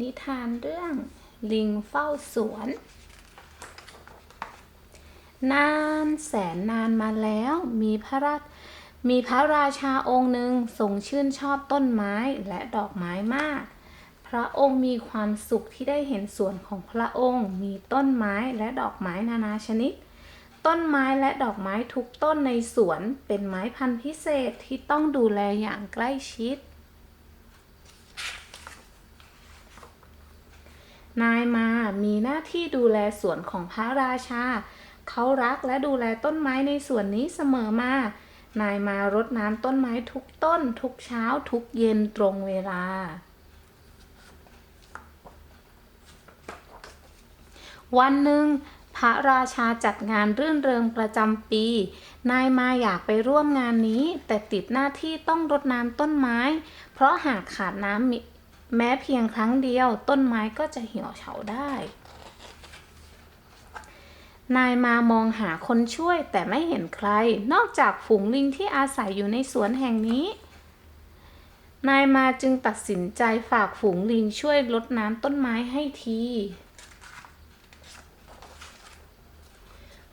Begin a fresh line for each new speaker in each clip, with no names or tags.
นิทานเรื่องลิงเฝ้าสวน นานแสนนานมาแล้วมีพระราชมีพระราชาองค์หนึ่งทรงชื่นชอบต้นไม้และดอกไม้มาก พระองค์มีความสุขที่ได้เห็นสวนของพระองค์ มีต้นไม้และดอกไม้นานาชนิด ต้นไม้และดอกไม้ทุกต้นในสวนเป็นไม้พันธุ์พิเศษที่ต้องดูแลอย่างใกล้ชิด นายมามีหน้าที่ดูแลสวนของพระราชา เขารักและดูแลต้นไม้ในสวนนี้เสมอมา นายมารดน้ำต้นไม้ทุกต้น ทุกเช้าทุกเย็นตรงเวลา วันหนึ่งพระราชาจัดงานรื่นเริงประจำปี นายมาอยากไปร่วมงานนี้ แต่ติดหน้าที่ต้องรดน้ำต้นไม้ เพราะหากขาดน้ำ แม้เพียงครั้งเดียวต้นไม้ก็จะเหี่ยวเฉาได้ นายมามองหาคนช่วยแต่ไม่เห็นใคร นอกจากฝูงลิงที่อาศัยอยู่ในสวนแห่งนี้ นายมาจึงตัดสินใจฝากฝูงลิงช่วยรดน้ำต้นไม้ให้ที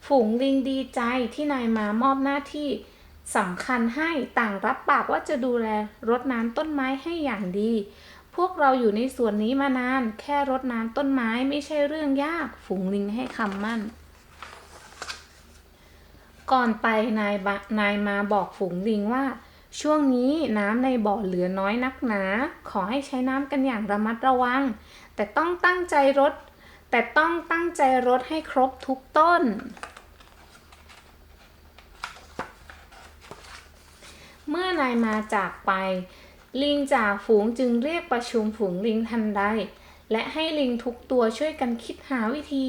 ฝูงลิงดีใจที่นายมามอบหน้าที่สำคัญให้ต่างรับปากว่าจะดูแลรดน้ำต้นไม้ให้อย่างดี พวกเราอยู่ในสวนนี้มานาน แค่รดน้ำต้นไม้ไม่ใช่เรื่องยาก ฝูงลิงให้คำมั่น ก่อนไปนายบะนายมาบอกฝูงลิงว่า ช่วงนี้น้ำในบ่อเหลือน้อยนักหนา ขอให้ใช้น้ำกันอย่างระมัดระวัง แต่ต้องตั้งใจรด แต่ต้องตั้งใจรดให้ครบทุกต้นเมื่อนายมาจากไป ลิงจ่าฝูงจึงเรียกประชุมฝูงลิงทันใด และให้ลิงทุกตัวช่วยกันคิดหาวิธี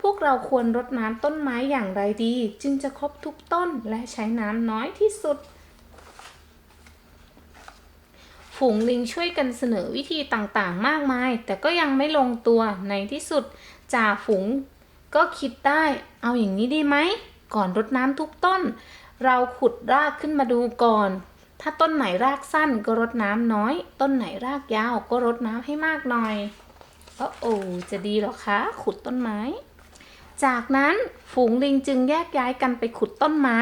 พวกเราควรรดน้ำต้นไม้อย่างไรดี จึงจะครบทุกต้นและใช้น้ำน้อยที่สุด ฝูงลิงช่วยกันเสนอวิธีต่างๆ มากมาย แต่ก็ยังไม่ลงตัวในที่สุดจ่าฝูงก็คิดได้ เอาอย่างนี้ดีไหม ก่อนรดน้ำทุกต้น เราขุดรากขึ้นมาดูก่อน ถ้าต้นไหนรากสั้นก็รดน้ำน้อย ต้นไหนรากยาวก็รดน้ำให้มากหน่อยโอ้โอจะดีหรอคะ ขุดต้นไม้ จากนั้นฝูงลิงจึงแยกย้ายกันไปขุดต้นไม้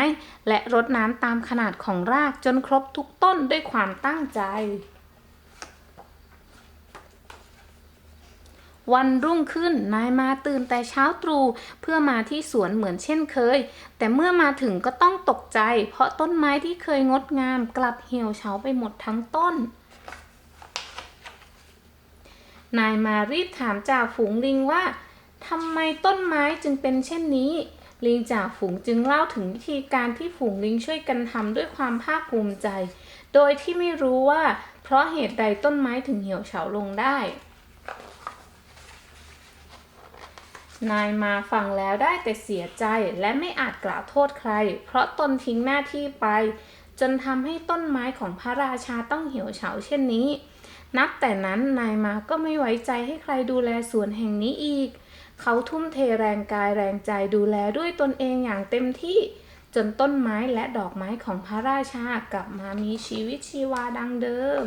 และรดน้ำตามขนาดของรากจนครบทุกต้นด้วยความตั้งใจ วันรุ่งขึ้นนายมาตื่นแต่เช้าตรู่เพื่อมาที่สวนเหมือนเช่นเคย แต่เมื่อมาถึงก็ต้องตกใจ เพราะต้นไม้ที่เคยงดงามกลับเหี่ยวเฉาไปหมดทั้งต้น นายมารีบถามจ่าฝูงลิงว่าทำไมต้นไม้จึงเป็นเช่นนี้ ลิงจ่าฝูงจึงเล่าถึงวิธีการที่ฝูงลิงช่วยกันทำด้วยความภาคภูมิใจ โดยที่ไม่รู้ว่า เพราะเหตุใดต้นไม้ถึงเหี่ยวเฉาลงได้ นายมาฟังแล้วได้แต่เสียใจและไม่อาจกล่าวโทษใคร เพราะตนทิ้งหน้าที่ไป จนทำให้ต้นไม้ของพระราชาต้องเหี่ยวเฉาเช่นนี้ นับแต่นั้นนายมาก็ไม่ไว้ใจให้ใครดูแลสวนแห่งนี้อีก เขาทุ่มเทแรงกายแรงใจดูแลด้วยตนเองอย่างเต็มที่ จนต้นไม้และดอกไม้ของพระราชากลับมามีชีวิตชีวาดังเดิม